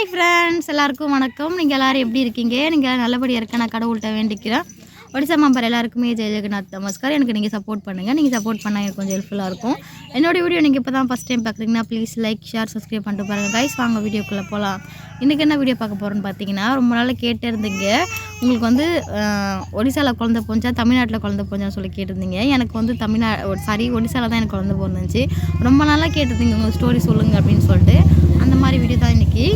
Hi friends எல்லாருக்கும் வணக்கம். நீங்கள் எல்லோரும் எப்படி இருக்கீங்க? நீங்கள் நல்லபடியாக இருக்க நான் கடவுள்கிட்ட வேண்டிக்கிறேன். ஒடிசா மாம்பர் எல்லாருக்குமே ஜெய ஜெகநாத் நமஸ்கார். எனக்கு நீங்கள் சப்போர்ட் பண்ணுங்கள் நீங்கள் சப்போர்ட் பண்ணால் எனக்கு கொஞ்சம் ஹெல்ப்ஃபுல்லாக இருக்கும். என்னோட வீடியோ நீங்கள் இப்போ தான் ஃபஸ்ட் டைம் பார்க்குறீங்கன்னா ப்ளீஸ் லைக் ஷேர் சப்ஸ்கிரைப் பண்ணிட்டு பாருங்கள் கைஸ் வாங்க வீடியோக்குள்ளே போகலாம் இன்றைக்கி என்ன வீடியோ பார்க்க போகிறோன்னு பார்த்தீங்கன்னா ரொம்ப நாள் கேட்டே இருந்தீங்க. உங்களுக்கு வந்து ஒடிசாவில் குழந்த போஞ்சா தமிழ்நாட்டில் குழந்த போஞ்சான்னு சொல்லி கேட்டிருந்தீங்க. எனக்கு வந்து தமிழ்நா சாரி ஒடிசாவில் தான் எனக்கு குழந்த போந்துச்சு ரொம்ப நாளாக கேட்டிருந்தீங்க உங்கள் ஸ்டோரி சொல்லுங்கள் அப்படின்னு சொல்லிட்டு. அந்த மாதிரி வீடியோ தான் இன்றைக்கி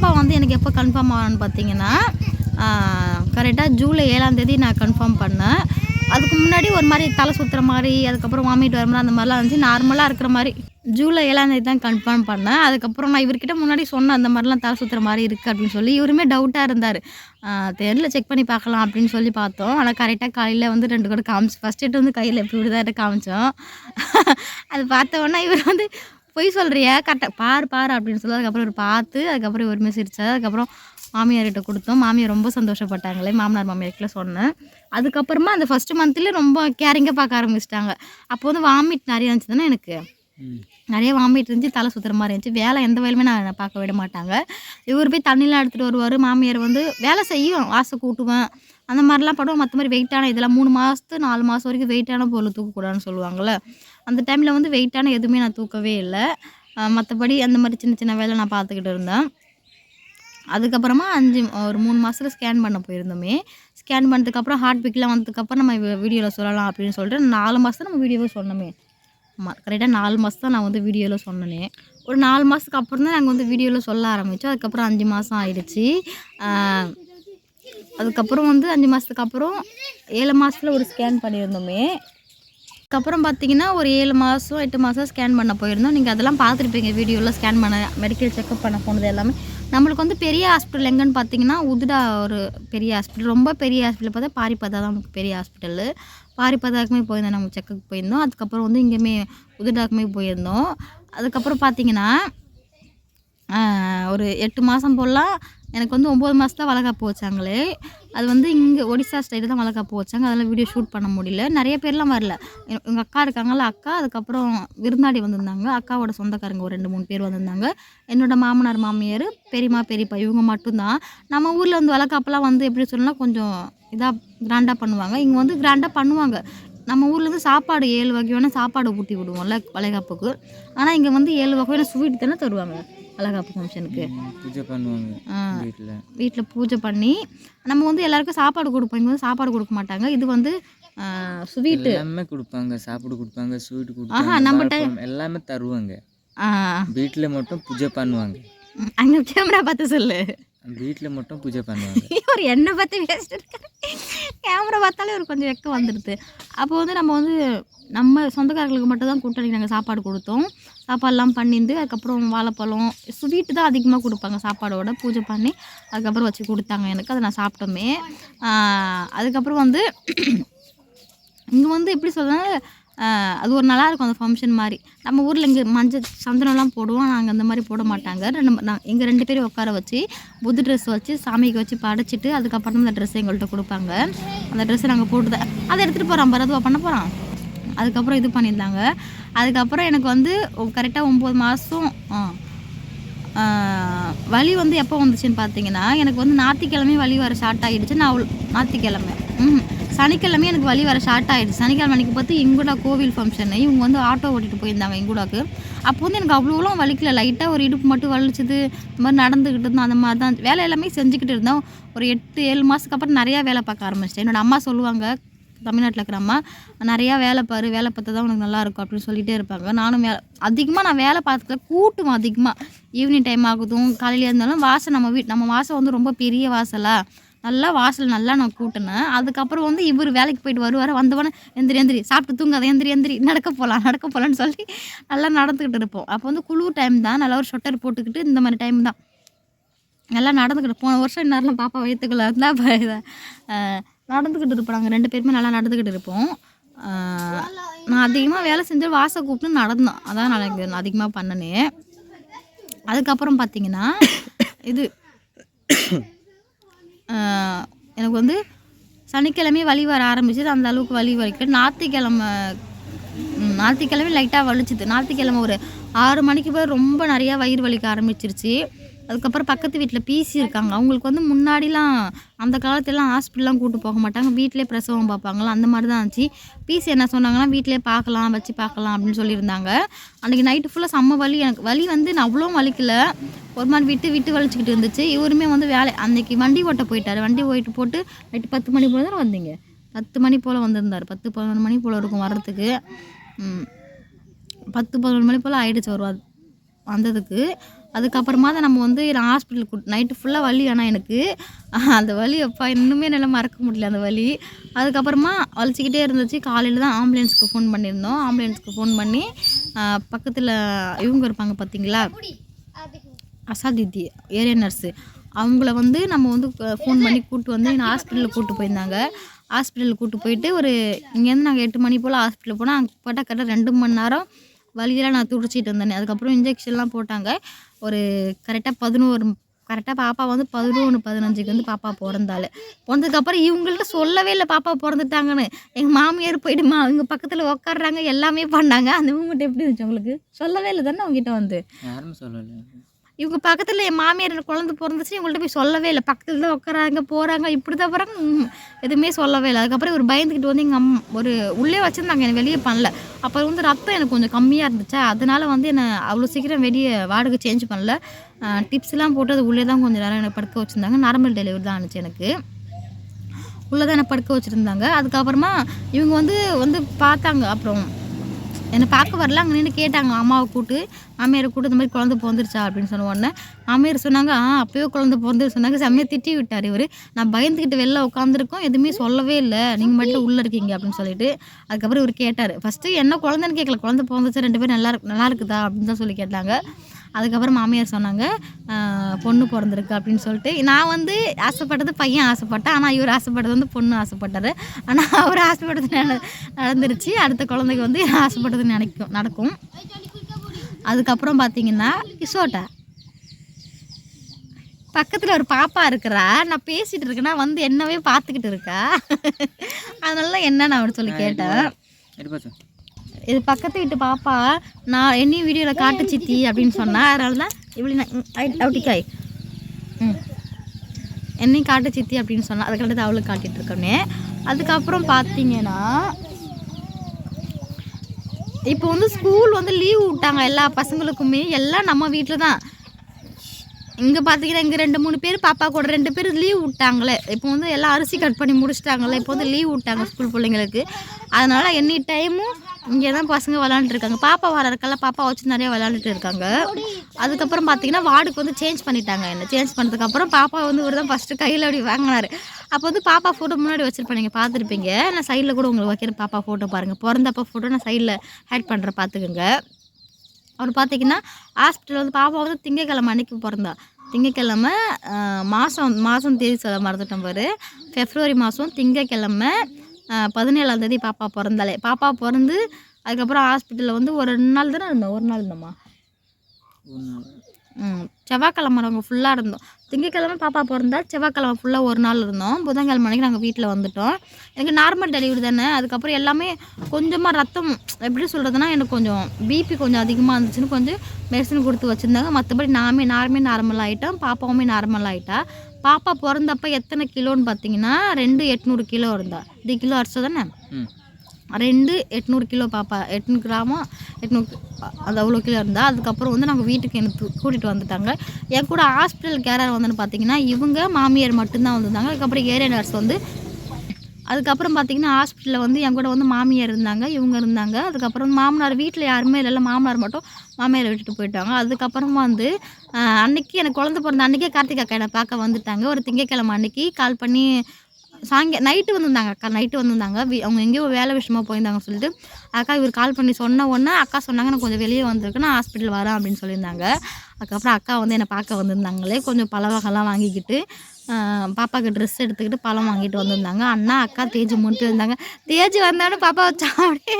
பாப்பா வந்து எனக்கு எப்போ கன்ஃபார்ம் ஆகணும்னு பார்த்தீங்கன்னா கரெக்டாக ஜூலை ஏழாம் தேதி நான் கன்ஃபார்ம் பண்ணேன். அதுக்கு முன்னாடி ஒரு மாதிரி தலை சுற்றுற மாதிரி அதுக்கப்புறம் வாமிட் வர மாதிரி அந்த மாதிரிலாம் இருந்துச்சு. நார்மலாக இருக்கிற மாதிரி ஜூலை ஏழாம் தேதி தான் கன்ஃபார்ம் பண்ணேன். அதுக்கப்புறம் நான் இவர்கிட்ட முன்னாடி சொன்னேன் அந்த மாதிரிலாம் தலை சுற்றுற மாதிரி இருக்குது அப்படின்னு சொல்லி. இவருமே டவுட்டாக இருந்தார். தெரியல செக் பண்ணி பார்க்கலாம் அப்படின்னு சொல்லி பார்த்தோம். ஆனால் கரெக்டாக காலையில் வந்து ரெண்டு கூட காமிச்சு ஃபஸ்ட் எட்டு வந்து கையில் எப்படி விடுதாட்ட காமிச்சோம். அது பார்த்த உடனே இவர் வந்து பொய் சொல்கிறியா கரெக்டாக பாரு பாரு அப்படின்னு சொல்லி அதுக்கப்புறம் இவர் பார்த்து அதுக்கப்புறம் இவருமே சிரிச்சார். அதுக்கப்புறம் மாமியார்கிட்ட கொடுத்தோம். மாமியார் ரொம்ப சந்தோஷப்பட்டாங்களே மாமனார் மாமியார்கிட்ட சொன்னேன். அதுக்கப்புறமா அந்த ஃபஸ்ட்டு மந்த்லேயே ரொம்ப கேரிங்காக பார்க்க ஆரம்பிச்சிட்டாங்க. அப்போ வந்து வாமிட் நிறைய இருந்துச்சு தானே எனக்கு நிறைய வாமிட் இருந்துச்சு தலை சுற்றுற மாதிரி இருந்துச்சு. வேலை எந்த வேலையுமே நான் பார்க்க விட மாட்டாங்க. இவர் போய் தண்ணிலாம் எடுத்துகிட்டு வருவார். மாமியார் வந்து வேலை செய்யும் வாசை கூட்டுவேன். அந்த மாதிரிலாம் பண்ணுவோம் மற்ற மாதிரி வெயிட்டான இதெல்லாம் மூணு மாதத்து நாலு மாதம் வரைக்கும் வெயிட்டான பொருள் தூக்கக்கூடாதுன்னு சொல்லுவாங்கள்ல அந்த டைமில் வந்து வெயிட்டான எதுவுமே நான் தூக்கவே இல்லை. மற்றபடி அந்த மாதிரி சின்ன சின்ன வேலை நான் பார்த்துக்கிட்டு இருந்தேன். அதுக்கப்புறமா அஞ்சு ஒரு மூணு மாதத்தில் ஸ்கேன் பண்ண போயிருந்தோமே. ஸ்கேன் பண்ணதுக்கப்புறம் ஹார்ட் பீக்லாம் வந்ததுக்கப்புறம் நம்ம வீடியோவில் சொல்லலாம் அப்படின்னு சொல்லிட்டு நாலு மாதம் நம்ம வீடியோவை சொன்னோமே. ஆமாம் கரெக்டாக நாலு மாதம் தான் நான் வந்து வீடியோவில் சொன்னேனே. ஒரு நாலு மாதத்துக்கு அப்புறம் தான் நாங்கள் வந்து வீடியோவில் சொல்ல ஆரம்பித்தோம் அதுக்கப்புறம் அஞ்சு மாதம் ஆயிடுச்சு. அதுக்கப்புறம் வந்து அஞ்சு மாதத்துக்கு அப்புறம் ஏழு மாதத்தில் ஒரு ஸ்கேன் பண்ணியிருந்தோமே. அதுக்கப்புறம் பார்த்தீங்கன்னா ஒரு ஏழு மாதம் எட்டு மாதம் ஸ்கேன் பண்ண போயிருந்தோம். நீங்கள் அதெல்லாம் பார்த்துருப்பீங்க வீடியோவில் ஸ்கேன் பண்ண மெடிக்கல் செக்அப் பண்ண போனது எல்லாமே. நம்மளுக்கு வந்து பெரிய ஹாஸ்பிட்டல் எங்கன்னு பார்த்தீங்கன்னா உதுடா ஒரு பெரிய ஹாஸ்பிட்டல் ரொம்ப பெரிய ஹாஸ்பிட்டல் பார்த்தா பாரிப்பதா தான் நமக்கு பெரிய ஹாஸ்பிட்டலு பாரிப்பதாக்குமே போயிருந்தோம் நம்ம செக்கப் போயிருந்தோம். அதுக்கப்புறம் வந்து இங்கேயுமே உதுடாக்குமே போயிருந்தோம். அதுக்கப்புறம் பார்த்தீங்கன்னா ஒரு எட்டு மாதம் போடலாம் எனக்கு வந்து ஒம்பது மாதம் தான் வளகாப்பு வச்சாங்களே அது வந்து இங்கே ஒடிசா ஸ்டைலில் தான் வளகாப்பு வச்சாங்க அதெல்லாம் வீடியோ ஷூட் பண்ண முடியல. நிறைய பேர்லாம் வரல. எங்கள் அக்கா இருக்காங்கள அக்கா அதுக்கப்புறம் விருந்தாடி வந்திருந்தாங்க. அக்காவோட சொந்தக்காரங்க ஒரு ரெண்டு மூணு பேர் வந்திருந்தாங்க. என்னோட மாமனார் மாமியார் பெரியம்மா பெரியப்பா இவங்க மட்டும்தான். நம்ம ஊரில் வந்து வளகாப்பெல்லாம் வந்து எப்படி சொல்லலாம் கொஞ்சம் இதாக கிராண்டாக பண்ணுவாங்க. இங்கே வந்து கிராண்டாக பண்ணுவாங்க. நம்ம ஊர்லேருந்து சாப்பாடு ஏழு வகையான சாப்பாடு ஊட்டி விடுவோம்ல வளைகாப்புக்கு. ஆனால் இங்கே வந்து ஏழு வகையான ஸ்வீட் தானே தருவாங்க. வளகாப்பு ஃபங்க்ஷனுக்கு. பூஜை பண்ணுவாங்க வீட்டில் வீட்டில் பூஜை பண்ணி நம்ம வந்து எல்லாருக்கும் சாப்பாடு கொடுப்போம். இங்கே வந்து சாப்பாடு கொடுக்க மாட்டாங்க. இது வந்து ஸ்வீட்டு. எல்லாமே கொடுப்பாங்க. சாப்பாடு கொடுப்பாங்க ஸ்வீட் ஆஹா, கொடுப்பாங்க நம்ம வாழைப்பழம் எல்லாமே தருவாங்க. வீட்டில் மட்டும் பூஜை பண்ணுவாங்க. அங்கே கேமரா பார்த்து சொல்லு. வீட்டில் மட்டும் பூஜை பண்ணுவாங்க. இவர் என்னை பற்றி பேசிட்டு இருக்காரு கேமரா பார்த்தாலே ஒரு கொஞ்சம் வெக்கம் வந்துடுது அப்போ வந்து நம்ம வந்து நம்ம சொந்தக்காரர்களுக்கு மட்டும் தான் கூட்டணி நாங்கள் சாப்பாடு கொடுத்தோம். சாப்பாடெல்லாம் பண்ணிருந்து அதுக்கப்புறம் வாழைப்பழம் ஸ்வீட்டு தான் அதிகமாக கொடுப்பாங்க சாப்பாடோட பூஜை பண்ணி அதுக்கப்புறம் வச்சு கொடுத்தாங்க எனக்கு அதை நான் சாப்பிட்டோமே. அதுக்கப்புறம் வந்து இங்கே வந்து எப்படி சொல்கிறது அது ஒரு நல்லாயிருக்கும் அந்த ஃபங்க்ஷன் மாதிரி. நம்ம ஊரில் இங்கே மஞ்சள் சந்தனம்லாம் போடுவோம் நாங்கள் அந்த மாதிரி போட மாட்டாங்க. ரெண்டு நான் எங்கள் ரெண்டு பேரும் உட்கார வச்சு புது ட்ரெஸ் வச்சு சாமிக்கு வச்சு படைச்சிட்டு அதுக்கப்புறம் அந்த ட்ரெஸ் எங்கள்கிட்ட கொடுப்பாங்க. அந்த ட்ரெஸ்ஸை நாங்கள் போட்டு தான் அதை எடுத்துகிட்டு போகிறோம் பரதுவா பண்ண போகிறோம் அதுக்கப்புறம் இது பண்ணியிருந்தாங்க. அதுக்கப்புறம் எனக்கு வந்து கரெக்டாக ஒம்பது மாதம் வலி வந்து எப்போ வந்துச்சுன்னு பார்த்தீங்கன்னா எனக்கு வந்து ஞாயிற்றுக்கிழமை வலி வர ஸ்டார்ட் ஆகிடுச்சு நான் அவள் ஞாயிற்றுக்கிழமை. ம் சனிக்கிழமை எனக்கு வலி வர ஸ்டார்ட் ஆகிடுச்சு சனிக்கிழமை அன்றைக்கி பார்த்து எங்கூடா கோவில் ஃபங்க்ஷனு இவங்க வந்து ஆட்டோ ஓட்டிகிட்டு போயிருந்தாங்க எங்கூடாக்கு அப்போ வந்து எனக்கு அவ்வளோலாம் வலிக்கல. லைட்டாக ஒரு இடுப்பு மட்டும் வலிச்சது. இந்த மாதிரி நடந்துக்கிட்டு இருந்தோம். அந்த மாதிரி தான் வேலை எல்லாமே செஞ்சுக்கிட்டு இருந்தோம். ஒரு எட்டு ஏழு மாதத்துக்கு அப்புறம் நிறையா வேலை பார்க்க ஆரம்பிச்சிட்டேன். என்னோடய அம்மா சொல்லுவாங்க தமிழ்நாட்டில் இருக்கிற அம்மா நிறையா வேலை பாரு வேலை பார்த்தா தான் உனக்கு நல்லாயிருக்கும் அப்படின்னு சொல்லிகிட்டே இருப்பாங்க. நானும் வேலை அதிகமாக நான் வேலை பார்த்துக்கல கூட்டும் அதிகமாக ஈவினிங் டைம் ஆகுதும் காலையில் இருந்தாலும் வாசல் நம்ம வீட் நம்ம வாசல் வந்து ரொம்ப பெரிய வாசலாக நல்லா வாசல் நல்லா நான் கூட்டினேன். அதுக்கப்புறம் வந்து இவர் வேலைக்கு போயிட்டு வருவார். வந்தவொடனே எந்திரி எந்திரி சாப்பிட்டு தூங்காத எந்திரி எந்திரி நடக்க போகலாம் நடக்க போகலான்னு சொல்லி நல்லா நடந்துக்கிட்டு இருப்போம். அப்போ வந்து குளிர் டைம் தான். நல்லா ஒரு ஷொட்டர் போட்டுக்கிட்டு இந்த மாதிரி டைம் தான். நல்லா நடந்துக்கிட்டு போன வருஷம் இந்நேரம் பாப்பா வயிற்றுக்குள்ள இருந்தால் நடந்துக்கிட்டு இருப்போம். நாங்கள் ரெண்டு பேருமே நல்லா நடந்துக்கிட்டு இருப்போம். நான் அதிகமாக வேலை செஞ்சு வாசை கூப்பிட்டு நடந்தோம். அதான் நான் எனக்கு அதிகமாக பண்ணினேன் அதுக்கப்புறம் பார்த்தீங்கன்னா இது எனக்கு வந்து சனிக்கிழமை வலி வர ஆரம்பிச்சது. அந்த அளவுக்கு வலி வலிக்கு ஞாயிற்றுக்கிழமை ஞாயிற்றுக்கிழமை லைட்டாக வலிச்சுது. ஞாயிற்றுக்கிழமை ஒரு ஆறு மணிக்கு போய் ரொம்ப நிறையா வயிறு வலிக்க ஆரம்பிச்சிருச்சு. அதுக்கப்புறம் பக்கத்து வீட்டில் பிசி இருக்காங்க. அவங்களுக்கு வந்து முன்னாடிலாம் அந்த காலத்துலலாம் ஹாஸ்பிட்டல்லாம் கூட்டு போக மாட்டாங்க. வீட்டிலே பிரசவம் பார்ப்பாங்களா அந்த மாதிரி தான் இருந்துச்சு பிசி என்ன சொன்னாங்கன்னா வீட்டிலே பார்க்கலாம் வச்சு பார்க்கலாம் அப்படின்னு சொல்லியிருந்தாங்க. அன்றைக்கி நைட்டு ஃபுல்லாக செம்ம வலி. எனக்கு வலி வந்து நான் அவ்வளோ வலிக்கல. ஒரு மாதிரி விட்டு விட்டு வலிச்சுக்கிட்டு இருந்துச்சு. இவருமே வந்து வேலை அன்றைக்கி வண்டி ஓட்ட போயிட்டார். வண்டி ஓட்டு போட்டு நைட்டு பத்து மணி போல் தான் வந்தீங்க? பத்து மணி போல் வந்திருந்தார். பத்து பதினொன்று மணி போல் இருக்கும் வர்றதுக்கு. பத்து பதினொன்று மணி போல் ஆகிடுச்சு ஒரு வந்ததுக்கு. அதுக்கப்புறமா தான் நம்ம வந்து நான் ஹாஸ்பிட்டல் கூட்டு நைட்டு ஃபுல்லாக வலி. ஆனால் எனக்கு அந்த வலி அப்பா இன்னுமே என்னால் மறக்க முடியல அந்த வலி. அதுக்கப்புறமா வலிச்சிக்கிட்டே இருந்துச்சு. காலையில் தான் ஆம்புலன்ஸுக்கு ஃபோன் பண்ணியிருந்தோம். ஆம்புலன்ஸுக்கு ஃபோன் பண்ணி பக்கத்தில் இவங்க இருப்பாங்க பார்த்தீங்களா அசாதித்தி ஏரியா நர்ஸு அவங்கள வந்து நம்ம வந்து ஃபோன் பண்ணி கூப்பிட்டு வந்து என்னை ஹாஸ்பிட்டலில் கூப்பிட்டு போயிருந்தாங்க. ஹாஸ்பிட்டலில் கூப்பிட்டு போயிட்டு ஒரு இங்கேருந்து நாங்கள் எட்டு மணி போல் ஹாஸ்பிட்டல் போனால் அங்கே போட்டால் கரெக்டாக ரெண்டு மணி நேரம் வலியெல்லாம் நான் துடிச்சிட்டு இருந்தேன். அதுக்கப்புறம் இன்ஜெக்ஷன்லாம் போட்டாங்க. ஒரு கரெக்டாக பதினோரு கரெக்டாக பாப்பா வந்து பதினொன்று பதினஞ்சுக்கு வந்து பாப்பா பிறந்தாள். பிறந்ததுக்கப்புறம் இவங்கள்ட்ட சொல்லவே இல்லை பாப்பா பிறந்துட்டாங்கன்னு. எங்கள் மாமியார் போயிடுமா? மா பக்கத்தில் உட்காடுறாங்க எல்லாமே பண்ணாங்க. அந்த மூமெண்ட் எப்படி இருந்துச்சு உங்களுக்கு? சொல்லவே இல்லை தானே அவங்ககிட்ட வந்து? யாரும் சொல்லலை. இவங்க பக்கத்தில் என் மாமியார் எனக்கு குழந்தை பிறந்துச்சு இவங்கள்ட்ட போய் சொல்லவே இல்லை. பக்கத்தில் தான் உட்காராங்க போகிறாங்க இப்படி தான் போகிறாங்க எதுவுமே சொல்லவே இல்லை. அதுக்கப்புறம் ஒரு பயந்துக்கிட்டு வந்து எங்கள் அம் ஒரு உள்ளே வச்சுருந்தாங்க என்னை வெளியே பண்ணல. அப்புறம் வந்து ரத்தம் எனக்கு கொஞ்சம் கம்மியாக இருந்துச்சா? அதனால வந்து என்னை அவ்வளோ சீக்கிரம் வெளியே வாடகை சேஞ்ச் பண்ணல. டிப்ஸ்லாம் போட்டு அது உள்ளே தான் கொஞ்சம் நேரம் எனக்கு படுக்க வச்சுருந்தாங்க. நார்மல் டெலிவரி தான் ஆனிச்சு எனக்கு. உள்ளே தான் என்னை படுக்க வச்சுருந்தாங்க. அதுக்கப்புறமா இவங்க வந்து வந்து பார்த்தாங்க. அப்புறம் என்னை பார்க்க வரல அங்கே நின்று கேட்டாங்க அம்மாவை கூட்டு மாமியாரை கூட்டு இந்த மாதிரி குழந்தை பிறந்துருச்சா? அப்படின்னு சொன்ன உடனே மாமியார் சொன்னாங்க ஆ அப்பயோ குழந்தை பிறந்து சொன்னாங்க. செம்மையாக திட்டி விட்டார் இவர். நான் பயந்துக்கிட்டு வெளில உட்காந்துருக்கோம் எதுவுமே சொல்லவே இல்லை. நீங்கள் மட்டும் உள்ளே இருக்கீங்க அப்படின்னு சொல்லிட்டு அதுக்கப்புறம் இவர் கேட்டார். ஃபஸ்ட்டு என்ன குழந்தைன்னு கேட்கல குழந்தை பிறந்துச்சு ரெண்டு பேரும் நல்லா நல்லா இருக்குதா? அப்படின்னு தான் சொல்லி கேட்டாங்க. அதுக்கப்புறம் மாமியார் சொன்னாங்க "ஆஹ், பொண்ணு பிறந்திருக்கு அப்படின்னு சொல்லிட்டு. நான் வந்து ஆசைப்பட்டது பையன் ஆசைப்பட்டேன். ஆனால் இவர் ஆசைப்பட்டது வந்து பொண்ணு ஆசைப்பட்டார். ஆனால் அவர் ஆசைப்பட்டது நட- நடந்துருச்சு. அடுத்த குழந்தைக்கு வந்து ஆசைப்பட்டது நினைக்கும் நடக்கும். அதுக்கப்புறம் பார்த்தீங்கன்னா கிஷோட்டா பக்கத்தில் ஒரு பாப்பா இருக்கிறா. நான் பேசிகிட்டு இருக்கேன்னா வந்து என்னவே பார்த்துக்கிட்டு இருக்கா? அதனால என்ன நான் அவட சொல்லி கேட்டேன் இது பக்கத்து வீட்டு பாப்பா நான் என்னையும் வீடியோவில் காட்டு சித்தி அப்படின்னு சொன்னா அதனால தான் இப்படி நான் அவுட்டிக்காய் ம். என்னையும் காட்டு சித்தி அப்படின்னு சொன்னா அதுக்கடுத்து அவளுக்கு காட்டிட்டு இருக்கோன்னே. அதுக்கப்புறம் பார்த்தீங்கன்னா இப்போ வந்து ஸ்கூல் வந்து லீவ் விட்டாங்க எல்லா பசங்களுக்குமே எல்லாம் நம்ம வீட்டில் தான் இங்கே பார்த்தீங்கன்னா இங்கே ரெண்டு மூணு பேர் பாப்பா கூட ரெண்டு பேர் லீவ் விட்டாங்களே. இப்போ வந்து எல்லாம் அரிசி கட் பண்ணி முடிச்சிட்டாங்களே இப்போ வந்து லீவ் விட்டாங்க ஸ்கூல் பிள்ளைங்களுக்கு. அதனால் எனி டைமும் இங்கே தான் பசங்க விளாண்டுட்டு இருக்காங்க பாப்பா வர இருக்கல பாப்பா வச்சு நிறைய விளாண்டுட்டு இருக்காங்க. அதுக்கப்புறம் பார்த்தீங்கன்னா வார்டுக்கு வந்து சேஞ்ச் பண்ணிட்டாங்க. என்ன சேஞ்ச் பண்ணதுக்கப்புறம் பாப்பா வந்து ஒரு தான் ஃபஸ்ட்டு கையில் அப்படி வாங்கினாரு. அப்போ வந்து பாப்பா ஃபோட்டோ முன்னாடி வச்சுருப்பேன். நீங்கள் பார்த்துருப்பீங்க. நான் சைடில் கூட உங்களுக்கு வைக்கிறேன். பாப்பா ஃபோட்டோ பாருங்கள் பிறந்தப்போ ஃபோட்டோ நான் சைடில் ஆட் பண்ணுறேன் பார்த்துக்கோங்க அவர் பார்த்தீங்கன்னா ஹாஸ்பிட்டல் வந்து பாப்பா வந்து திங்கக்கிழமை அன்னைக்கு பிறந்தா. திங்கக்கிழமை மாதம் மாதம் தேதி சொல்ல மறந்துட்டோம் பாரு. ஃபெப்ரவரி மாதம் திங்கக்கிழமை பதினேழாம் தேதி பாப்பா பிறந்தாலே. பாப்பா பிறந்து அதுக்கப்புறம் ஹாஸ்பிட்டலில் வந்து ஒரு ரெண்டு நாள் தானே இருந்தோம்? ஒரு நாள் இருந்தோம்மா ம். செவ்வாய்க்கிழமை நாங்கள் ஃபுல்லாக இருந்தோம். திங்கக்கிழமை பாப்பா பிறந்தா செவ்வாய்க்கிழமை ஃபுல்லாக ஒரு நாள் இருந்தோம். புதன்கிழமை மணிக்கு நாங்கள் வீட்டில் வந்துட்டோம். எனக்கு நார்மல் டெலிவரி தானே. அதுக்கப்புறம் எல்லாமே கொஞ்சமாக ரத்தம் எப்படி சொல்கிறதுனா எனக்கு கொஞ்சம் பிபி கொஞ்சம் அதிகமாக இருந்துச்சுன்னு கொஞ்சம் மெடிசன் கொடுத்து வச்சுருந்தாங்க. மற்றபடி நாமே நார்மே நார்மல் ஆகிட்டோம் பாப்பாவுமே நார்மல் ஆகிட்டா பாப்பா பிறந்தப்ப எத்தனை கிலோன்னு பார்த்தீங்கன்னா ரெண்டு எட்நூறு கிலோ இருந்தா. இது கிலோ அரிசி தானே ரெண்டு எட்நூறு கிலோ பாப்பா எட்நூறு கிராமம் எட்நூறு அது அவ்வளோ கிலோ இருந்தால் அதுக்கப்புறம் வந்து நாங்கள் வீட்டுக்கு எனக்கு கூட்டிகிட்டு வந்துட்டாங்க. என் கூட ஹாஸ்பிட்டல் கேரர் வந்துன்னு பார்த்தீங்கன்னா இவங்க மாமியார் மட்டும்தான் வந்திருந்தாங்க. அதுக்கப்புறம் ஏரியா நர்ஸ் வந்து அதுக்கப்புறம் பார்த்தீங்கன்னா ஹாஸ்பிட்டலில் வந்து என் கூட வந்து மாமியார் இருந்தாங்க இவங்க இருந்தாங்க. அதுக்கப்புறம் மாமனார் வீட்டில் யாருமே இல்லை மாமனார் மட்டும் மாமியாரை விட்டுட்டு போயிட்டாங்க. அதுக்கப்புறமா வந்து அன்னைக்கு எனக்கு குழந்தை பிறந்த அன்றைக்கே கார்த்திகா அக்கா என்னை பார்க்க வந்துட்டாங்க. ஒரு திங்கக்கிழமை அன்னைக்கு கால் பண்ணி சாயங்க நைட்டு வந்திருந்தாங்க அக்கா நைட்டு வந்திருந்தாங்க. அவங்க எங்கேயோ வேலை விஷயமா போயிருந்தாங்கன்னு சொல்லிட்டு அக்கா இவர் கால் பண்ணி சொன்ன உடனே அக்கா சொன்னாங்க நான் கொஞ்சம் வெளியே வந்திருக்கு நான் ஹாஸ்பிட்டல் வரேன் அப்படின்னு சொல்லியிருந்தாங்க. அதுக்கப்புறம் அக்கா வந்து என்னை பார்க்க வந்திருந்தாங்களே கொஞ்சம் பலவகைலாம் வாங்கிக்கிட்டு பாப்பாவுக்கு ட்ரெஸ் எடுத்துக்கிட்டு பழம் வாங்கிட்டு வந்திருந்தாங்க. அண்ணா அக்கா தேஜி மூட்டு இருந்தாங்க. தேஜி வந்தோடனே பாப்பா வச்சா அப்படியே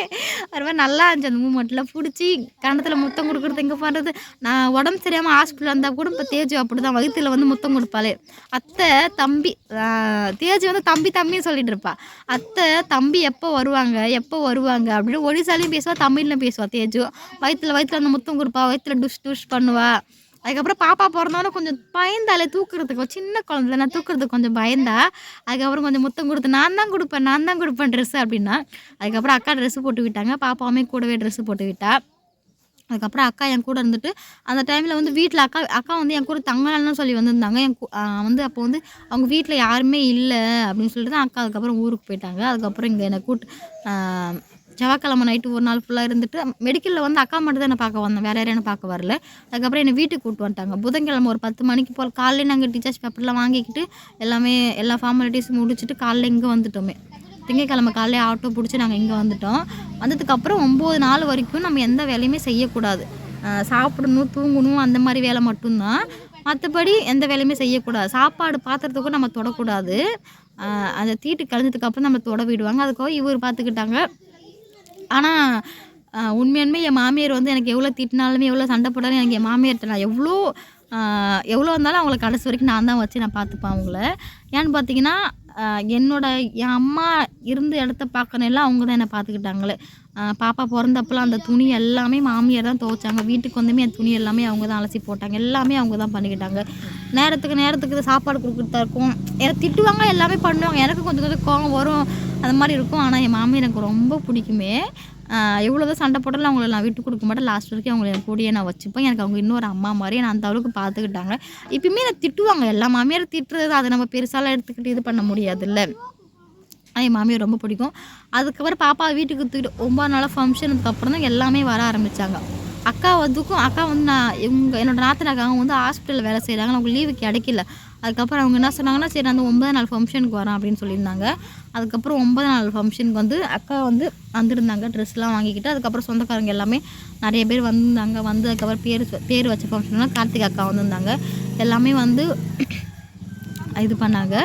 ஒரு மாதிரி நல்லா இருந்துச்சு அந்த மூமெண்ட்டில் பிடிச்சி கணத்தில் முத்தம் கொடுக்குறது எங்கே பண்ணுறது நான் உடம்பு சரியாமல் ஹாஸ்பிட்டல் வந்தால் கூட இப்போ தேஜ் அப்படி தான் வயிற்றுல வந்து முத்தம் கொடுப்பாளே. அத்தை தம்பி தேஜி வந்து தம்பி தம்பின்னு சொல்லிட்டு இருப்பா. அத்தை தம்பி எப்போ வருவாங்க? எப்போ வருவாங்க? அப்படின்னு ஒடிசாலையும் பேசுவா தமிழ்லையும் பேசுவா தேஜு. வயிற்றுல வயிற்றுல அந்த முத்தம் கொடுப்பா. வயிற்றுல டுஷ் டுஷ் பண்ணுவா. அதுக்கப்புறம் பாப்பா பிறந்தோன்னே கொஞ்சம் பயந்தாலே தூக்குறதுக்கு சின்ன குழந்தை நான் தூக்குறதுக்கு கொஞ்சம் பயந்தா அதுக்கப்புறம் கொஞ்சம் முத்தம் கொடுத்து நான் தான் கொடுப்பேன் நான் தான் கொடுப்பேன் ட்ரெஸ் அப்படின்னா அதுக்கப்புறம் அக்கா ட்ரெஸ்ஸு போட்டு விட்டாங்க. பாப்பாவுமே கூடவே ட்ரெஸ்ஸு போட்டு விட்டா. அதுக்கப்புறம் அக்கா என் கூட இருந்துட்டு அந்த டைமில் வந்து வீட்டில் அக்கா அக்கா வந்து என் கூட தங்கலான்னு சொல்லி வந்திருந்தாங்க. என் கூ- வந்து அப்போ வந்து அவங்க வீட்டில் யாருமே இல்லை அப்படின்னு சொல்லிட்டு தான் அக்கா அதுக்கப்புறம் ஊருக்கு போயிட்டாங்க. அதுக்கப்புறம் இங்கே என்னை கூட்டு செவ்வாய்க்கிழமை நைட்டு ஒரு நாள் ஃபுல்லாக இருந்துட்டு மெடிக்கலில் வந்து அக்கா மட்டும் தான் பார்க்க வந்தேன் வேறு யாரும் பார்க்க வரல. அதுக்கப்புறம் என்னை வீட்டுக்கு கூப்பிட்டு வந்துட்டாங்க. புதன்கிழமை ஒரு பத்து மணிக்கு போல் காலையில் நாங்கள் டீச்சர்ஸ் பேப்பர்லாம் வாங்கிக்கிட்டு எல்லாமே எல்லா ஃபார்மாலிட்டிஸும் முடிச்சுட்டு காலைல இங்கே வந்துட்டோமே. திங்கக்கிழமை காலையில் ஆட்டோ பிடிச்சி நாங்கள் இங்கே வந்துட்டோம். வந்ததுக்கப்புறம் ஒம்பது நாள் வரைக்கும் நம்ம எந்த வேலையுமே செய்யக்கூடாது. சாப்பிடணும் தூங்கணும் அந்த மாதிரி வேலை மட்டும்தான். மற்றபடி எந்த வேலையுமே செய்யக்கூடாது. சாப்பாடு பாத்திரத்துக்கும் நம்ம தொடக்கூடாது. அந்த தீட்டு கழிஞ்சதுக்கப்புறம் நம்ம தொட விடுவாங்க. அதுக்காக இவர் பார்த்துக்கிட்டாங்க ஆனால் உண்மையாலுமே என் மாமியார் வந்து எனக்கு எவ்வளோ திட்டினாலுமே எவ்வளோ சண்டை போட்டாலும் எனக்கு என் மாமியார்கிட்ட நான் எவ்வளோ எவ்வளோ இருந்தாலும் அவங்கள கடைசி வரைக்கும் நான் தான் வச்சு நான் பார்த்துப்பேன் அவங்கள. ஏன்னு பார்த்தீங்கன்னா என்னோடய என்னோட என் அம்மா இருந்த இடத்த பார்க்கணும் எல்லாம் அவங்க தான் என்னை பார்த்துக்கிட்டாங்களே. பாப்பா பிறந்தப்பெல்லாம் அந்த துணி எல்லாமே மாமியார் தான் துவைச்சாங்க. வீட்டுக்கு வந்துமே அந்த துணி எல்லாமே அவங்க தான் அலசி போட்டாங்க. எல்லாமே அவங்க தான் பண்ணிக்கிட்டாங்க. நேரத்துக்கு நேரத்துக்கு சாப்பாடு கொடுக்குறதா இருக்கும். எனக்கு திட்டுவாங்க எல்லாமே பண்ணுவாங்க. எனக்கு கொஞ்சம் கொஞ்சம் கோவம் வரும். அந்த மாதிரி இருக்கும். ஆனால் என் மாமியார் எனக்கு ரொம்ப பிடிக்குமே. எவ்வளோதான் சண்டை போட்டாலும் அவங்கள நான் விட்டு கொடுக்க மாட்டேன். லாஸ்ட் வரைக்கும் அவங்கள என் கூடயே நான் வச்சுப்பேன். எனக்கு அவங்க இன்னொரு அம்மா மாதிரி நான் அந்த அளவுக்கு பார்த்துக்கிட்டாங்க. இப்பயுமே நான் திட்டுவாங்க. எல்லா மாமியார் திட்டுறது அதை நம்ம பெருசாலாம் எடுத்துக்கிட்டு இது பண்ண முடியாதுல்ல. என் மாமியார் ரொம்ப பிடிக்கும். அதுக்கப்புறம் பாப்பா வீட்டுக்கு தூக்கிட்டு ஒம்பது நாளாக ஃபங்க்ஷனுக்கு அப்புறம் தான் எல்லாமே வர ஆரம்பித்தாங்க அக்கா வந்துக்கும் அக்கா வந்து நான் இவங்க என்னோட நாத்தனாக்கா அவங்க வந்து ஹாஸ்பிட்டலில் வேலை செய்கிறாங்க அவங்க லீவு கிடைக்கல. அதுக்கப்புறம் அவங்க என்ன சொன்னாங்கன்னா சரி நான் அந்த ஒன்பது நாள் ஃபங்க்ஷனுக்கு வரேன் அப்படின்னு சொல்லியிருந்தாங்க. அதுக்கப்புறம் ஒன்பது நாள் ஃபங்க்ஷனுக்கு வந்து அக்கா வந்து வந்திருந்தாங்க. ட்ரெஸ்லாம் வாங்கிக்கிட்டு அதுக்கப்புறம் சொந்தக்காரங்க எல்லாமே நிறைய பேர் வந்திருந்தாங்க வந்து அதுக்கப்புறம் பேர் சொ- பேர் வச்ச ஃபங்க்ஷன்லாம் கார்த்திக் அக்கா வந்திருந்தாங்க. எல்லாமே வந்து இது பண்ணாங்க.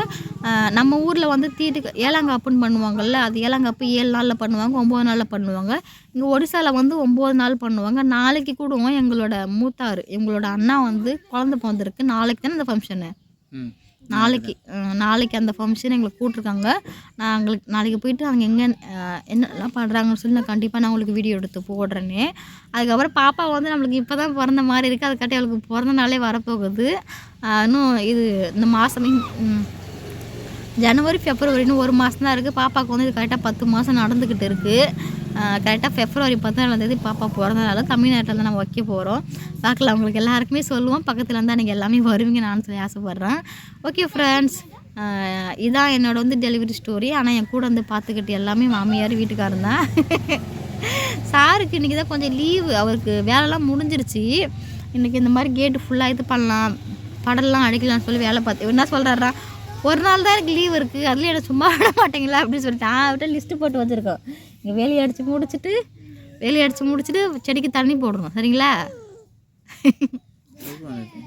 நம்ம ஊரில் வந்து தீட்டுக்கு ஏழாங்காப்புன்னு பண்ணுவாங்கல்ல அது ஏழாங்காப்பு ஏழு நாளில் பண்ணுவாங்க ஒம்பது நாளில் பண்ணுவாங்க. இங்கே ஒடிசாவில் வந்து ஒம்பது நாள் பண்ணுவாங்க. நாளைக்கு கூட எங்களோட மூத்தார் எங்களோட அண்ணா வந்து குழந்த பிறந்திருக்கு. நாளைக்கு தானே இந்த ஃபங்க்ஷனு நாளைக்கு நாளைக்கு அந்த ஃபங்க்ஷன் எங்களை கூட்டிருக்காங்க. நான் எங்களுக்கு நாளைக்கு போயிட்டு அங்கே எங்கே என்னெல்லாம் பண்ணுறாங்கன்னு சொல்லி நான் கண்டிப்பாக நான் உங்களுக்கு வீடியோ எடுத்து போடுறேன்னு அதுக்கப்புறம் பாப்பா வந்து நம்மளுக்கு இப்போ தான் பிறந்த மாதிரி இருக்குது அதுக்காட்டி அவளுக்கு பிறந்த நாளே வரப்போகுது. இன்னும் இது இந்த மாதம் ஜனவரி பிப்ரவரி இன்னும் ஒரு மாதம் தான் இருக்குது பாப்பாவுக்கு வந்து இது கரெக்டாக பத்து மாதம் நடந்துக்கிட்டு இருக்குது கரெக்டாக ஃபெப்ரவரி பதினாலாம் பாப்பா பிறந்தனால தமிழ்நாட்டில் தான் நம்ம வைக்க போகிறோம் பார்க்கலாம் உங்களுக்கு எல்லாருக்குமே சொல்லுவோம். பக்கத்தில் இருந்தால் நீங்கள் எல்லாமே வருவீங்க நான் சொல்லி ஆசைப்பட்றேன். ஓகே ஃப்ரெண்ட்ஸ் இதான் என்னோட வந்து டெலிவரி ஸ்டோரி ஆனால் என் கூட வந்து பார்த்துக்கிட்டு எல்லாமே மாமியார் வீட்டுக்காரன் தான். சாருக்கு இன்றைக்கி தான் கொஞ்சம் லீவு அவருக்கு வேலைலாம் முடிஞ்சிருச்சு. இன்றைக்கி இந்த மாதிரி கேட்டு ஃபுல்லாக இது பண்ணலாம். படம்லாம் அடிக்கலாம்னு சொல்லி வேலை பார்த்து என்ன சொல்கிறாரா ஒரு நாள் தான் எனக்கு லீவ் இருக்குது அதுலேயும் எனக்கு சும்மா விட மாட்டீங்களா? அப்படின்னு சொல்லிட்டு நான் அவர்கிட்ட லிஸ்ட்டு போட்டு வச்சுருக்கோம் இங்கே வேலையை அடித்து முடிச்சுட்டு வேலையை அடித்து முடிச்சுட்டு செடிக்கு தண்ணி போடணும். சரிங்களா?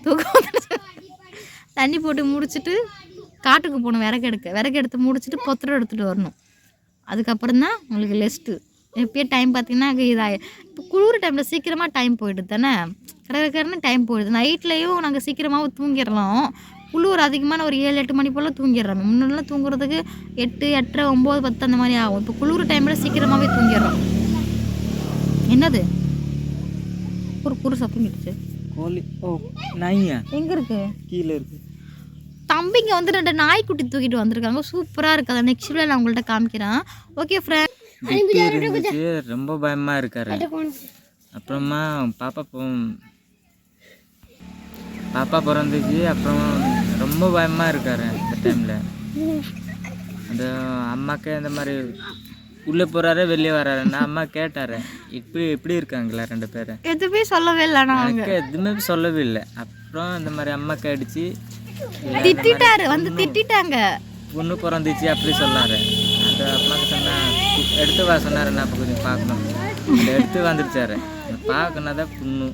தூக்கம் தண்ணி போட்டு முடிச்சுட்டு காட்டுக்கு போகணும் விறகு எடுக்க. விறகு எடுத்து முடிச்சுட்டு பொத்திரம் எடுத்துகிட்டு வரணும். அதுக்கப்புறம் தான் உங்களுக்கு லெஸ்ட்டு எப்பயே டைம் பார்த்தீங்கன்னா இதாக இப்போ குளிர் டைமில் சீக்கிரமாக டைம் போயிடுது தானே? கடற்கரைன்னு டைம் போயிடுது. நைட்லேயும் நாங்கள் சீக்கிரமாகவும் தூங்கிடலாம். குளிர் அதிகமான ஒரு ஏழு எட்டு மணி போல் தூங்கிடுறோம் முன்னாடிலாம் தூங்குறதுக்கு எட்டு எட்டரை ஒம்பது பத்து அந்த மாதிரி ஆகும். இப்போ குளிர் டைமில் சீக்கிரமாகவே தூங்கிடுறோம். என்னது? குறு குறு சத்தம் கிட்டுச்சு கோழி ஓ நாய்யா? எங்கே இருக்குது கீழே இருக்கு. தம்பிங்க வந்து ரெண்டு நாய்க்குட்டி தூக்கிட்டு வந்திருக்காங்க. சூப்பராக இருக்குது அதை நெக்ஸ்ட் வீடியோ நான் உங்கள்கிட்ட காமிக்கிறேன். ஓகே ஃப்ரெண்ட் ரொம்ப பயமா இருக்காரு. அப்புறமா பாப்பா போ பாப்பா பிறந்துச்சு அப்புறம் ரொம்ப பயமா இருக்காரு இந்த டைம்ல அந்த அம்மாக்கே இந்த மாதிரி உள்ளே போறாரு வெளியே வராரு நான் அம்மா கேட்டாரு. இப்படி இப்படி இருக்காங்களா ரெண்டு பேரும் எதுவுமே சொல்லவே இல்லை எனக்கு எதுவுமே சொல்லவே இல்லை. அப்புறம் இந்த மாதிரி அம்மாக்கு அடிச்சு திட்டிட்டாரு வந்து திட்டிட்டாங்க. பொண்ணு பிறந்துச்சு அப்படி சொன்னாரு. அந்த அம்மாக்கு சொன்னா எடுத்து வா சொன்னாரு நான் கொஞ்சம் பார்க்கணும். எடுத்து வந்துருச்சாரு. பார்க்கணும் தான் பொண்ணு.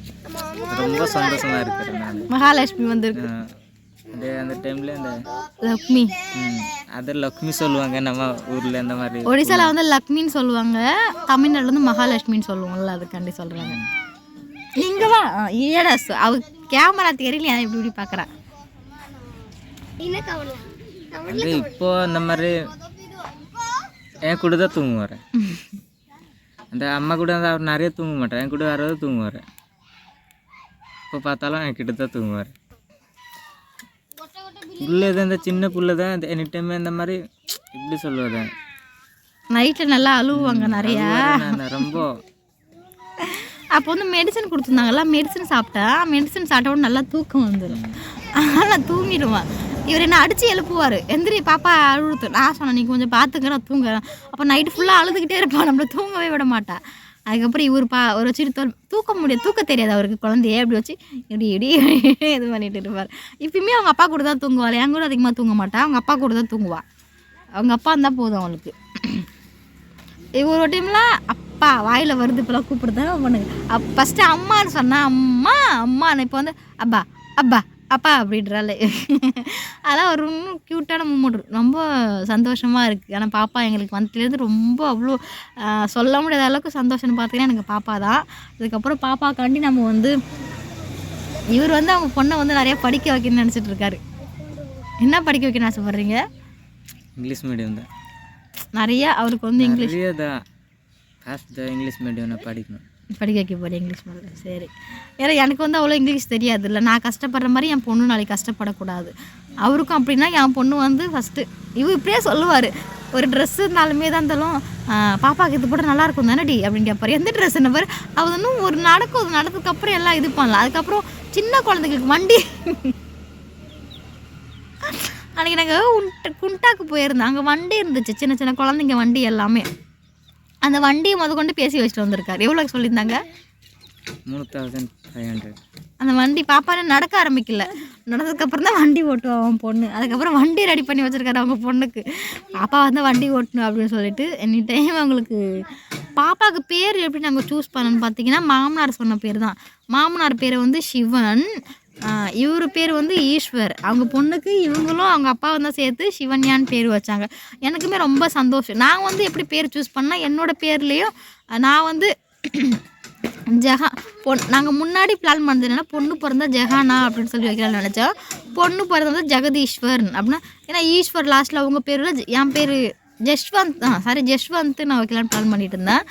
ரொம்ப சந்தோஷமா இருக்கிறேன் நான். மகாலட்சுமி வந்திருக்கு. அது அந்த டைமில் அந்த லக்ஷ்மி. அது லக்ஷ்மி சொல்லுவாங்க நம்ம ஊரில் இந்த மாதிரி ஒடிசால வந்து லக்ஷ்மின்னு சொல்லுவாங்க தமிழ்நாடுல வந்து மகாலட்சுமின்னு சொல்லுவோம்ல அதுக்காண்டி சொல்றாங்க. இங்க வா. ஏடா அவ கேமரா தெரியல இப்படி இப்படி பாக்குறா. அது இப்போ அந்த மாதிரி என் கூட தான் தூங்குவார். அந்த அம்மா கூட அவர் நிறைய தூங்க மாட்டார் என் கூட வர்றது தூங்குவார். இப்போ பார்த்தாலும் என் கிட்ட தான் தூங்குவார். புள்ள தான் இந்த சின்ன புள்ள தான் எனி டைம் இந்த மாதிரி இப்படி சொல்லுவாரு நைட்ல நல்லா அழுவுவாங்க நிறைய. ரொம்ப. அப்போ வந்து மெடிசன் கொடுத்துருந்தாங்கல்ல மெடிசன் சாப்பிட்டா மெடிசன் சாப்பிட்ட உடனே நல்லா தூக்கம் வந்துடும் அதனால தூங்கிடுவான். இவர் என்ன அடிச்சு எழுப்புவார். எந்திரி பாப்பா அழுத்து நான் சொன்னேன் நீ கொஞ்சம் பார்த்துக்க நான் தூங்குறேன். அப்போ நைட்டு ஃபுல்லாக அழுதுகிட்டே இருப்பான். நம்மள தூங்கவே விட மாட்டா அதுக்கப்புறம் இவர் பா ஒரு வச்சுட்டு தூக்க முடியாது தூக்க தெரியாது அவருக்கு குழந்தைய. அப்படி வச்சு இப்படி இப்படி இது பண்ணிட்டு இருப்பார். இப்பயுமே அவங்க அப்பா கூட தான் தூங்குவாள். என் கூட அதிகமாக தூங்க மாட்டா. அவங்க அப்பா கூட தான் தூங்குவாள் அவங்க அப்பா இருந்தால் போதும் அவளுக்கு. இவர் ஒரு டைம்ல அப்பா வாயில் வருது இப்போலாம் கூப்பிடுறதா பண்ணுங்க. அப் ஃபஸ்ட்டு அம்மான்னு சொன்னால் அம்மா அம்மான்னு இப்போ வந்து அப்பா அப்பா அப்பா அப்படின்றாலே அதான் ஒரு இன்னும் க்யூட்டான மூமெண்ட் ரொம்ப சந்தோஷமாக இருக்குது ஆனால் பாப்பா எங்களுக்கு வந்ததுலேருந்து ரொம்ப அவ்வளோ சொல்ல முடியாத அளவுக்கு சந்தோஷம்னு பார்த்தீங்கன்னா எனக்கு பாப்பா தான். அதுக்கப்புறம் பாப்பாக்காண்டி நம்ம வந்து இவர் வந்து அவங்க பொண்ணை வந்து நிறையா படிக்க வைக்கணும்னு நினச்சிட்டு இருக்காரு. என்ன படிக்க வைக்கணும்னு ஆசைப்பட்றீங்க? இங்கிலீஷ் மீடியம் தான். நிறைய அவருக்கு வந்து இங்கிலீஷ். தான். இங்கிலீஷ் மீடியம் படிக்கணும். படிக்க வைக்க போகிறேன் இங்கிலீஷ் மட்டும் சரி. ஏன்னா எனக்கு வந்து அவ்வளோ இங்கிலீஷ் தெரியாது இல்லை நான் கஷ்டப்படுற மாதிரி என் பொண்ணு நாளைக்கு கஷ்டப்படக்கூடாது. அவருக்கும் அப்படின்னா என் பொண்ணு வந்து ஃபஸ்ட்டு இவர் இப்படியே சொல்லுவார். ஒரு ட்ரெஸ்ஸு இருந்தாலுமே தான் இருந்தாலும் பாப்பாவுக்கு இது போட்டு நல்லா இருக்கும் தானடி? அப்படின்னு கேட்பார் எந்த ட்ரெஸ் என்ன பாரு அவர் இன்னும் ஒரு நடக்கும் அது நடந்ததுக்கப்புறம் எல்லாம் இது பண்ணலாம் அதுக்கப்புறம் சின்ன குழந்தைங்களுக்கு வண்டி. அன்றைக்கி நாங்கள் உன் குண்டாக்கு போயிருந்தோம். அங்கே வண்டி இருந்துச்சு. சின்ன சின்ன குழந்தைங்க வண்டி எல்லாமே. அந்த வண்டியை முத கொண்டு பேசி வச்சுட்டு வந்திருக்காரு. எவ்வளோ சொல்லியிருந்தாங்க? மூணு தௌசண்ட் ஃபைவ் ஹண்ட்ரட் அந்த வண்டி பாப்பானே நடக்க ஆரம்பிக்கல. நடந்ததுக்கப்புறம் தான் வண்டி ஓட்டுவான் அவன் பொண்ணு. அதுக்கப்புறம் வண்டி ரெடி பண்ணி வச்சிருக்காரு அவங்க பொண்ணுக்கு. பாப்பா வந்து வண்டி ஓட்டணும் அப்படின்னு சொல்லிட்டு எனி டைம் அவங்களுக்கு பாப்பாவுக்கு பேர் எப்படி நாங்கள் சூஸ் பண்ணணும்னு பார்த்தீங்கன்னா மாமனார் சொன்ன பேர் தான். மாமனார் பேர் வந்து சிவன். இவர் பேர் வந்து ஈஸ்வர். அவங்க பொண்ணுக்கு இவங்களும் அவங்க அப்பா வந்து சேர்த்து சிவன்யான்னு பேர் வச்சாங்க. எனக்குமே ரொம்ப சந்தோஷம். நான் வந்து எப்படி பேர் சூஸ் பண்ணால் என்னோட பேர்லேயும் நான் வந்து ஜெகா பொன் நாங்கள் முன்னாடி பிளான் பண்ணது என்னென்னா பொண்ணு பிறந்தா ஜெகானா அப்படின்னு சொல்லி வைக்கலாம்னு நினச்சோம். பொண்ணு பிறந்தது ஜெகதீஸ்வரன் அப்படின்னா ஏன்னா ஈஸ்வர் லாஸ்ட்டில் அவங்க பேரில் என் பேர் ஜஷ்வந்த் ஆ சாரி ஜஷ்வந்த் நான் வைக்கலான்னு பிளான் பண்ணிட்டு இருந்தேன்.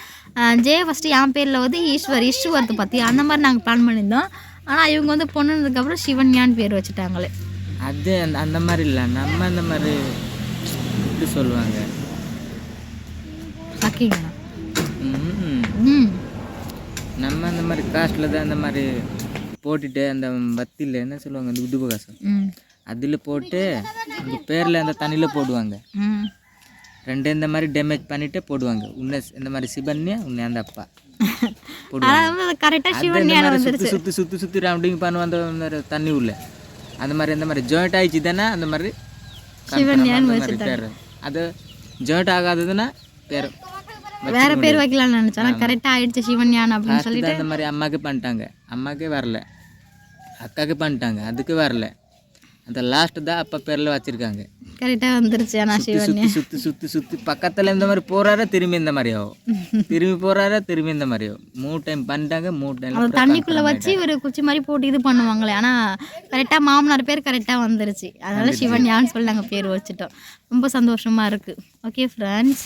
ஜெய ஃபஸ்ட்டு என் பேரில் வந்து ஈஸ்வர் ஈஸ்வரத்தை பற்றி அந்த மாதிரி நாங்கள் பிளான் பண்ணியிருந்தோம். ஆனால் இவங்க வந்து பொண்ணுனதுக்கப்புறம் சிவன்யான்னு பேர் வச்சுட்டாங்களே. அது அந்த அந்த மாதிரி இல்லை. நம்ம அந்த மாதிரி இப்படி சொல்லுவாங்க. ம் ம். நம்ம அந்த மாதிரி காஸ்ட்டில் தான் அந்த மாதிரி போட்டுட்டு அந்த வத்தியில் என்ன சொல்லுவாங்க அந்த உடுபகாசம்? ம். அதில் போட்டு உங்க பேரில் அந்த தண்ணியில் போடுவாங்க. ம். ரெண்டு இந்த மாதிரி டேமேஜ் பண்ணிட்டு போடுவாங்க. உன்னை இந்த மாதிரி சிவன்யா உன்னை அந்த அப்பா. கரெக்டாக வந்துருச்சு. சுற்றி சுற்றி சுற்றி சுற்றி ரவுண்டிங் பண்ணுவோம். அந்த மாதிரி தண்ணி உள்ள. அந்த மாதிரி இந்த மாதிரி ஜாயிண்ட் ஆயிடுச்சு தானே அந்த மாதிரி அந்த அது ஜாயிண்ட் ஆகாததுன்னா பேர் வேற பேர் வைக்கலாம்னு நினச்சேன். ஆனால் கரெக்டாக ஆயிடுச்சு சிவன்யான் அப்படின்னு லாஸ்ட் தான் இந்த மாதிரி அம்மாவுக்கு பண்ணிட்டாங்க. அம்மாக்கே வரல. அக்காவுக்கு பண்ணிட்டாங்க. அதுக்கு வரல. அந்த லாஸ்ட் தான் அப்பா பேரில் வச்சிருக்காங்க. கரெக்டாக வந்துருச்சு ஆனால் சிவன். சுற்றி சுற்றி சுற்றி சுற்றி பக்கத்தில் இந்த மாதிரி போறாரா திரும்பி இந்த மாதிரி ஆகும் திரும்பி போறாரா திரும்பி இந்த மாதிரி ஆகும் மூணு டைம் பண்ணிட்டாங்க மூணு டைம் தண்ணிக்குள்ளே வச்சு ஒரு குச்சி மாதிரி போட்டு இது பண்ணுவாங்களே ஆனால் கரெக்டாக மாமனார் பேர் கரெக்டாக வந்துருச்சு. அதனால சிவன்யான்னு சொல்லி நாங்கள் பேர் வச்சுட்டோம். ரொம்ப சந்தோஷமாக இருக்குது ஓகே ஃப்ரெண்ட்ஸ்